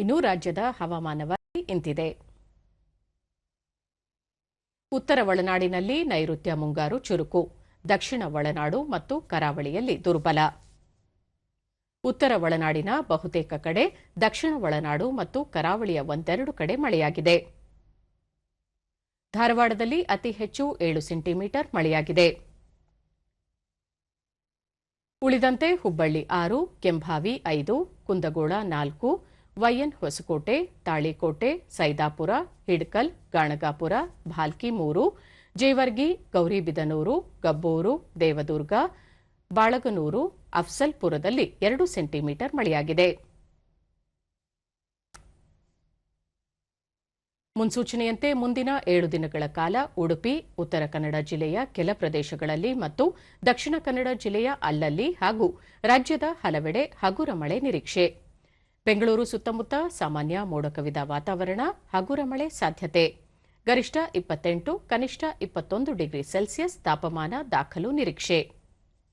ಇನ್ನು ರಾಜ್ಯದ ಹವಾಮಾನ ವರದಿ ಇಂತಿದೆ. ಉತ್ತರ ಒಳನಾಡಿನಲ್ಲಿ ನೈಋತ್ಯ ಮುಂಗಾರು ಚುರುಕು, ದಕ್ಷಿಣ ಒಳನಾಡು ಮತ್ತು ಕರಾವಳಿಯಲ್ಲಿ ದುರ್ಬಲ. ಉತ್ತರ ಒಳನಾಡಿನ ಬಹುತೇಕ ಕಡೆ ದಕ್ಷಿಣ ಒಳನಾಡು ಮತ್ತು ಕರಾವಳಿಯ ಒಂದೆರಡು ಕಡೆ ಮಳೆಯಾಗಿದೆ. ಧಾರವಾಡದಲ್ಲಿ ಅತಿ ಹೆಚ್ಚು ಏಳು ಸೆಂಟಿಮೀಟರ್ ಮಳೆಯಾಗಿದೆ. ಉಳಿದಂತೆ ಹುಬ್ಬಳ್ಳಿ ಆರು, ಕೆಂಭಾವಿ ಐದು, ಕುಂದಗೋಳ ನಾಲ್ಕು ವೈಎನ್ ಹೊಸಕೋಟೆ, ತಾಳಿಕೋಟೆ, ಸೈದಾಪುರ, ಹಿಡ್ಕಲ್, ಗಾಣಗಾಪುರ ಭಾಲ್ಕಿಮೂರು ಜೇವರ್ಗಿ, ಗೌರಿಬಿದನೂರು, ಗಬ್ಬೂರು, ದೇವದುರ್ಗ, ಬಾಳಗನೂರು, ಅಫ್ಸಲ್ಪುರದಲ್ಲಿ ಎರಡು ಸೆಂಟಿಮೀಟರ್ ಮಳೆಯಾಗಿದೆ. ಮುನ್ಸೂಚನೆಯಂತೆ ಮುಂದಿನ ಏಳು ದಿನಗಳ ಕಾಲ ಉಡುಪಿ, ಉತ್ತರ ಕನ್ನಡ ಜಿಲ್ಲೆಯ ಕೆಲ ಪ್ರದೇಶಗಳಲ್ಲಿ ಮತ್ತು ದಕ್ಷಿಣ ಕನ್ನಡ ಜಿಲ್ಲೆಯ ಅಲ್ಲಲ್ಲಿ ಹಾಗೂ ರಾಜ್ಯದ ಹಲವೆಡೆ ಹಗುರ ಮಳೆ ನಿರೀಕ್ಷೆ. ಬೆಂಗಳೂರು ಸುತ್ತಮುತ್ತ ಸಾಮಾನ್ಯ ಮೋಡ ಕವಿದ ವಾತಾವರಣ ಹಗುರ ಮಳೆ ಸಾಧ್ಯತೆ. ಗರಿಷ್ಠ ಇಪ್ಪತ್ತೆಂಟು, ಕನಿಷ್ಠ ಇಪ್ಪತ್ತೊಂದು ಡಿಗ್ರಿ ಸೆಲ್ಸಿಯಸ್ ತಾಪಮಾನ ದಾಖಲು ನಿರೀಕ್ಷೆ.